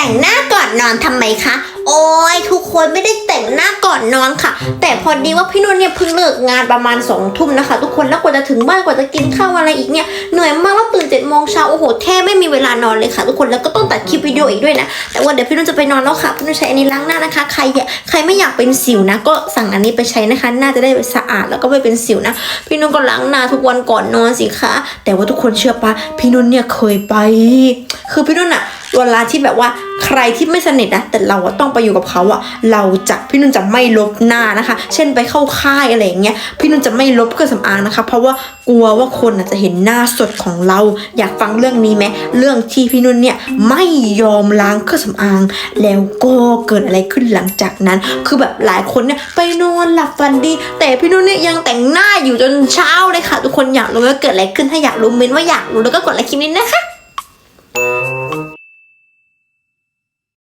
แต่งหน้าก่อนนอนทำไมคะ โอ้ยทุกคนไม่ได้แต่งหน้าก่อนนอนค่ะ แต่พอดีว่าพี่นุ่นเนี่ยเพิ่งเลิกงานประมาณสองทุ่มนะคะ ทุกคนแล้วกว่าจะถึงบ้านกว่าจะกินข้าวอะไรอีกเนี่ยเหนื่อยมากแล้วตื่นเจ็ดโมงเช้าโอ้โหแทบไม่มีเวลานอนเลยค่ะ ทุกคนแล้วก็ต้องตัดคลิปวิดีโออีกด้วยนะแต่ว่าเดี๋ยวพี่นุ่นจะไปนอนแล้วค่ะพี่นุ่นใช้อันนี้ล้างหน้านะคะ ใครอยากใครไม่อยากเป็นสิวนะ ก็สั่งอันนี้ไปใช้นะคะน่าจะได้สะอาดแล้วก็ไม่เป็นสิวนะ พี่นุ่นก็ล้างหน้าทุกวันก่อนนอนสิคะแต่ว่าทุกคนเชื่อปะพี่นุ่นเนี่ยเคยไปคือพี่นุ่นอะเวลาที่แบบว่าใครที่ไม่สนิทนะแต่เราอะต้องไปอยู่กับเขาอะเราจะพี่นุ่นจะไม่ลบหน้านะคะ เช่นไปเข้าค่ายอะไรอย่างเงี้ยพี่นุ่นจะไม่ลบเครื่องสำอางนะคะ เพราะว่ากลัวว่าคนอะจะเห็นหน้าสดของเรา อยากฟังเรื่องนี้ไหมเรื่องที่พี่นุ่นเนี่ยไม่ยอมล้างเครื่องสำอาง แล้วก็เกิดอะไรขึ้นหลังจากนั้น คือแบบหลายคนเนี่ยไปนอนหลับฝันดี แต่พี่นุ่นเนี่ยยังแต่งหน้าอยู่จนเช้าเลยค่ะ ทุกคนอยากรู้ว่าเกิดอะไรขึ้นถ้าอยากรู้เมนว่าอยากรู้แล้วก็กดไลค์คลิปนี้นะคะ